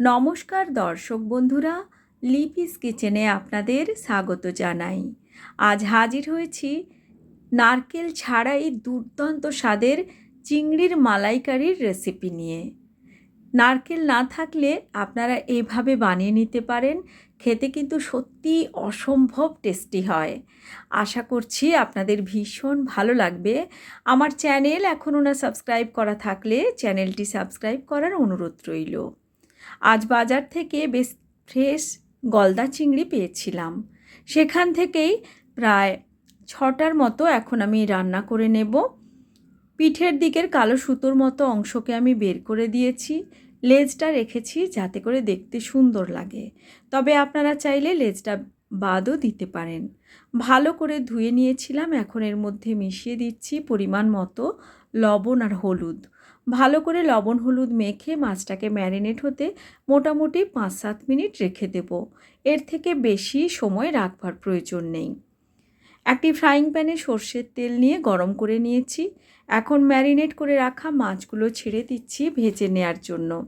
নমস্কার দর্শক বন্ধুরা, লিপিস কিচেনে আপনাদের স্বাগত জানাই। আজ হাজির হয়েছি নারকেল ছাড়াই দুর্দান্ত স্বাদের চিংড়ির মালাইকারির রেসিপি নিয়ে। নারকেল না থাকলে আপনারা এভাবে বানিয়ে নিতে পারেন, খেতে কিন্তু সত্যি অসম্ভব টেস্টি হয়। আশা করছি আপনাদের ভীষণ ভালো লাগবে। আমার চ্যানেল এখনও না সাবস্ক্রাইব করা থাকলে চ্যানেলটি সাবস্ক্রাইব করার অনুরোধ রইল। আজ বাজার থেকে বেশ ফ্রেশ গলদা চিংড়ি পেয়েছিলাম। সেখান থেকেই প্রায় ছটার মতো এখন আমি রান্না করে নেব। পিঠের দিকের কালো সুতোর মতো অংশকে আমি বের করে দিয়েছি। লেজটা রেখেছি যাতে করে দেখতে সুন্দর লাগে। তবে আপনারা চাইলে লেজটা বাদও দিতে পারেন। ভালো করে ধুয়ে নিয়েছিলাম, এখন এর মধ্যে মিশিয়ে দিচ্ছি পরিমাণ মতো লবণ আর হলুদ। ভালো করে লবণ হলুদ মেখে মাছটাকে ম্যারিনেট হতে মোটামুটি পাঁচ সাত মিনিট রেখে দেব। এর থেকে বেশি সময় রাখবার প্রয়োজন নেই। একটি ফ্রাইং প্যানে সর্ষের তেল নিয়ে গরম করে নিয়েছি। এখন ম্যারিনেট করে রাখা মাছগুলো ছেড়ে দিচ্ছি ভেজে নেয়ার জন্য।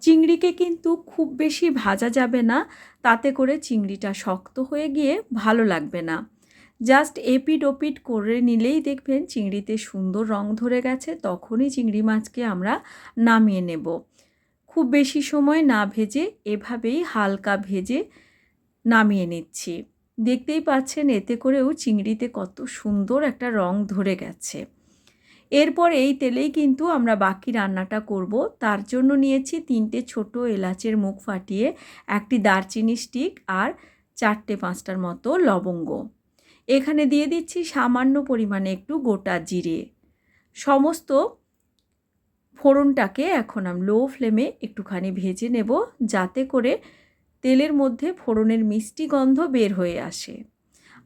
চিংড়িকে কিন্তু খুব বেশি ভাজা যাবে না, তাতে করে চিংড়িটা শক্ত হয়ে গিয়ে ভালো লাগবে না। জাস্ট এপিট ওপিট করে নিলেই দেখবেন চিংড়িতে সুন্দর রং ধরে গেছে, তখনই চিংড়ি মাছকে আমরা নামিয়ে নেব। খুব বেশি সময় না ভেজে এভাবেই হালকা ভেজে নামিয়ে নিচ্ছি। দেখতেই পাচ্ছেন এতে করেও চিংড়িতে কত সুন্দর একটা রং ধরে গেছে। এরপর এই তেলেই কিন্তু আমরা বাকি রান্নাটা করব। তার জন্য নিয়েছি তিনটে ছোট এলাচের মুখ ফাটিয়ে একটি দারচিনি স্টিক আর চারটে পাঁচটার মতো লবঙ্গ। এখানে দিয়ে দিচ্ছি সামান্য পরিমাণে একটু গোটা জিরে। সমস্ত ফোড়নটাকে এখন আমি লো ফ্লেমে একটুখানি ভেজে নেব, যাতে করে তেলের মধ্যে ফোড়নের মিষ্টি গন্ধ বের হয়ে আসে।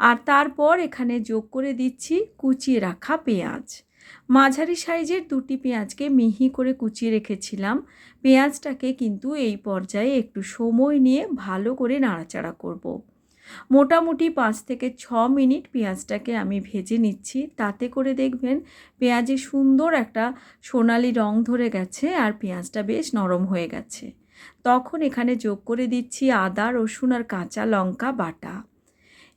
আর তারপর এখানে যোগ করে দিচ্ছি কুচিয়ে রাখা পেঁয়াজ। মাঝারি সাইজের দুটি পেঁয়াজকে মিহি করে কুচিয়ে রেখেছিলাম। পেঁয়াজটাকে কিন্তু এই পর্যায়ে একটু সময় নিয়ে ভালো করে নাড়াচাড়া করব। মোটামুটি পাঁচ থেকে ছ মিনিট পেঁয়াজটাকে আমি ভেজে নিচ্ছি। তাতে করে দেখবেন পেঁয়াজে সুন্দর একটা সোনালি রং ধরে গেছে আর পেঁয়াজটা বেশ নরম হয়ে গেছে। তখন এখানে যোগ করে দিচ্ছি আদা, রসুন আর কাঁচা লঙ্কা বাটা।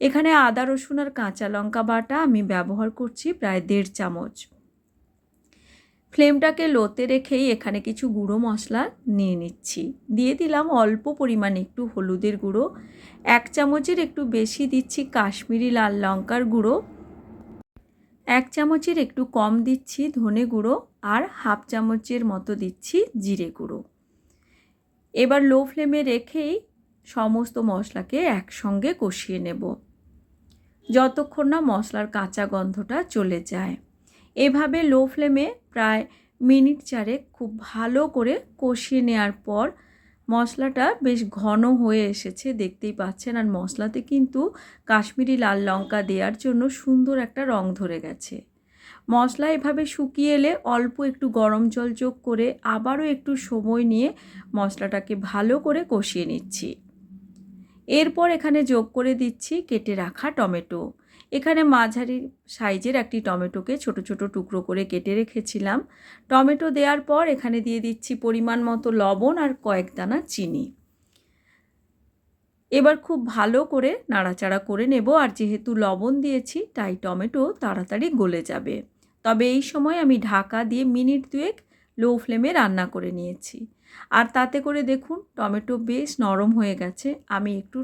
এখানে আদা, রসুন আর কাঁচা লঙ্কা বাটা আমি ব্যবহার করছি প্রায় দেড় চামচ। ফ্লেমটাকে লোতে রেখেই এখানে কিছু গুঁড়ো মশলা নিয়ে নিচ্ছি। দিয়ে দিলাম অল্প পরিমাণে একটু হলুদের গুঁড়ো, এক চামচের একটু বেশি দিচ্ছি কাশ্মীরি লাল লঙ্কার গুঁড়ো, এক চামচের একটু কম দিচ্ছি ধনে গুঁড়ো আর হাফ চামচের মতো দিচ্ছি জিরে গুঁড়ো। এবার লো ফ্লেমে রেখেই সমস্ত মশলাকে একসঙ্গে কষিয়ে নেব, যতক্ষণ না মশলার কাঁচা গন্ধটা চলে যায়। এভাবে লো ফ্লেমে প্রায় মিনিট চারেক খুব ভালো করে কষিয়ে নেওয়ার পর মশলাটা বেশ ঘন হয়ে এসেছে, দেখতেই পাচ্ছেন। আর মশলাতে কিন্তু কাশ্মীরি লাল লঙ্কা দেওয়ার জন্য সুন্দর একটা রং ধরে গেছে। মশলা এভাবে শুকিয়ে এলে অল্প একটু গরম জল যোগ করে আবারও একটু সময় নিয়ে মশলাটাকে ভালো করে কষিয়ে নিচ্ছি। এরপর এখানে যোগ করে দিচ্ছি কেটে রাখা টমেটো। এখানে মাঝারি সাইজের একটি টমেটোকে ছোট ছোট টুকরো করে কেটে রেখেছিলাম। টমেটো দেওয়ার পর এখানে দিয়ে দিচ্ছি পরিমাণ মতো লবণ আর কয়েক দানা চিনি। এবার খুব ভালো করে নাড়াচাড়া করে নেব আর যেহেতু লবণ দিয়েছি, তাই টমেটো তাড়াতাড়ি গলে যাবে। তবে এই সময় আমি ঢাকা দিয়ে মিনিট দুয়েক লো ফ্লেমে রান্না করে নিয়েছি। আর তাতে করে দেখুন, টমেটো বেশ নরম হয়ে গেছে। আমি একটু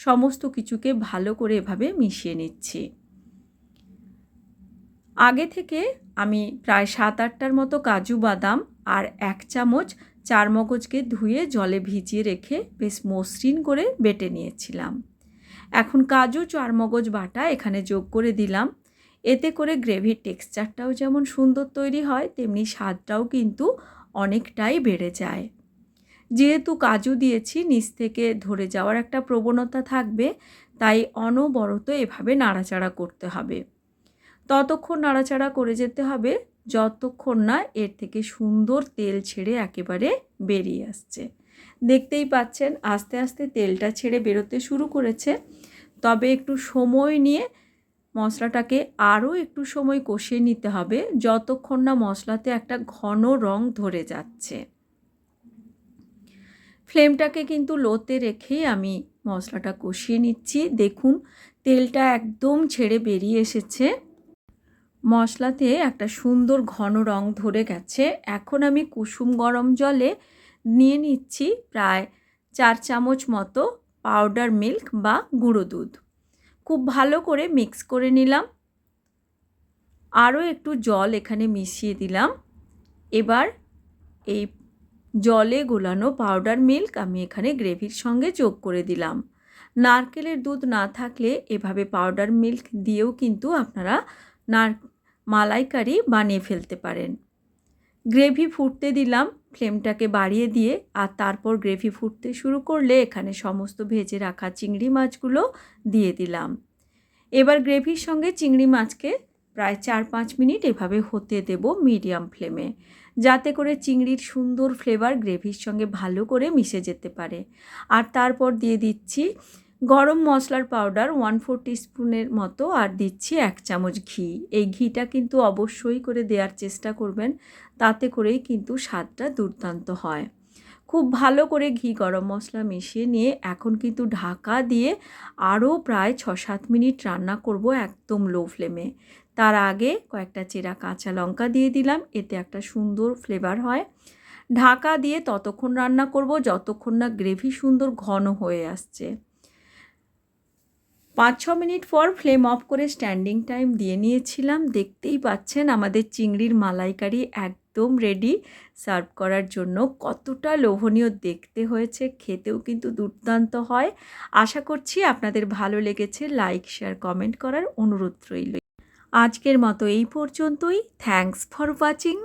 সমস্ত কিছুকে ভালো করে এভাবে মিশিয়ে নিচ্ছি। আগে থেকে আমি প্রায় সাত আটটার মতো কাজু বাদাম আর এক চামচ চার মগজকে ধুয়ে জলে ভিজিয়ে রেখে বেশ মসৃণ করে বেটে নিয়েছিলাম। এখন কাজু চার মগজ বাটা এখানে যোগ করে দিলাম। এতে করে গ্রেভির টেক্সচারটাও যেমন সুন্দর তৈরি হয়, তেমনি স্বাদটাও কিন্তু অনেকটাই বেড়ে যায়। যেহেতু কাজু দিয়েছি, নিচ থেকে ধরে যাওয়ার একটা প্রবণতা থাকবে, তাই অনবরত এভাবে নাড়াচাড়া করতে হবে। ততক্ষণ নাড়াচাড়া করে যেতে হবে, যতক্ষণ না এর থেকে সুন্দর তেল ছেড়ে একেবারে বেরিয়ে আসছে। দেখতেই পাচ্ছেন, আস্তে আস্তে তেলটা ছেড়ে বেরোতে শুরু করেছে। তবে একটু সময় নিয়ে মশলাটাকে আরও একটু সময় কষিয়ে নিতে হবে, যতক্ষণ না মশলাতে একটা ঘন রং ধরে যাচ্ছে। ফ্লেমটাকে কিন্তু লোতে রেখেই আমি মশলাটা কষিয়ে নিচ্ছি। দেখুন, তেলটা একদম ছেড়ে বেরিয়ে এসেছে। মশলাতে একটা সুন্দর ঘন রং ধরে গেছে। এখন আমি কুসুম গরম জলে নিয়ে নিচ্ছি প্রায় চার চামচ মতো পাউডার মিল্ক বা গুঁড়ো দুধ। খুব ভালো করে মিক্স করে নিলাম। আরও একটু জল এখানে মিশিয়ে দিলাম। এবার এই জলে গোলানো পাউডার মিল্ক আমি এখানে গ্রেভির সঙ্গে যোগ করে দিলাম। নারকেলের দুধ না থাকলে এভাবে পাউডার মিল্ক দিয়েও কিন্তু আপনারা নার মালাইকারি বানিয়ে ফেলতে পারেন। গ্রেভি ফুটতে দিলাম ফ্লেমটাকে বাড়িয়ে দিয়ে, আর তারপর গ্রেভি ফুটতে শুরু করলে এখানে সমস্ত ভেজে রাখা চিংড়ি মাছগুলো দিয়ে দিলাম। এবার গ্রেভির সঙ্গে চিংড়ি মাছকে প্রায় চার পাঁচ মিনিট এভাবে হতে দেব মিডিয়াম ফ্লেমে যাতে করে চিংড়ির সুন্দর ফ্লেভার গ্রেভির সঙ্গে ভালো করে মিশে যেতে পারে। আর তারপর দিয়ে দিচ্ছি গরম মশলার পাউডার ওয়ান ফোর স্পুনের মতো আর দিচ্ছি এক চামচ ঘি। এই ঘিটা কিন্তু অবশ্যই করে দেওয়ার চেষ্টা করবেন, তাতে করেই কিন্তু স্বাদটা দুর্দান্ত হয়। খুব ভালো করে ঘি গরম মশলা মিশিয়ে নিয়ে এখন কিন্তু ঢাকা দিয়ে আরও প্রায় ছ সাত মিনিট রান্না করব একদম লো ফ্লেমে তার আগে কয়েকটা চেরা কাঁচা লঙ্কা দিয়ে দিলাম, এতে একটা সুন্দর ফ্লেভার হয়। ঢাকা দিয়ে ততক্ষণ রান্না করব, যতক্ষণ না গ্রেভি সুন্দর ঘন হয়ে আসছে। পাঁচ ছ মিনিট পর ফ্লেম অফ করে স্ট্যান্ডিং টাইম দিয়ে নিয়েছিলাম। দেখতেই পাচ্ছেন আমাদের চিংড়ির মালাইকারি একদম রেডি সার্ভ করার জন্য কতটা লোভনীয় দেখতে হয়েছে, খেতেও কিন্তু দুর্দান্ত হয়। আশা করছি আপনাদের ভালো লেগেছে। লাইক শেয়ার কমেন্ট করার অনুরোধ রইল আজকের মতো এই পর্যন্তই। Thanks for watching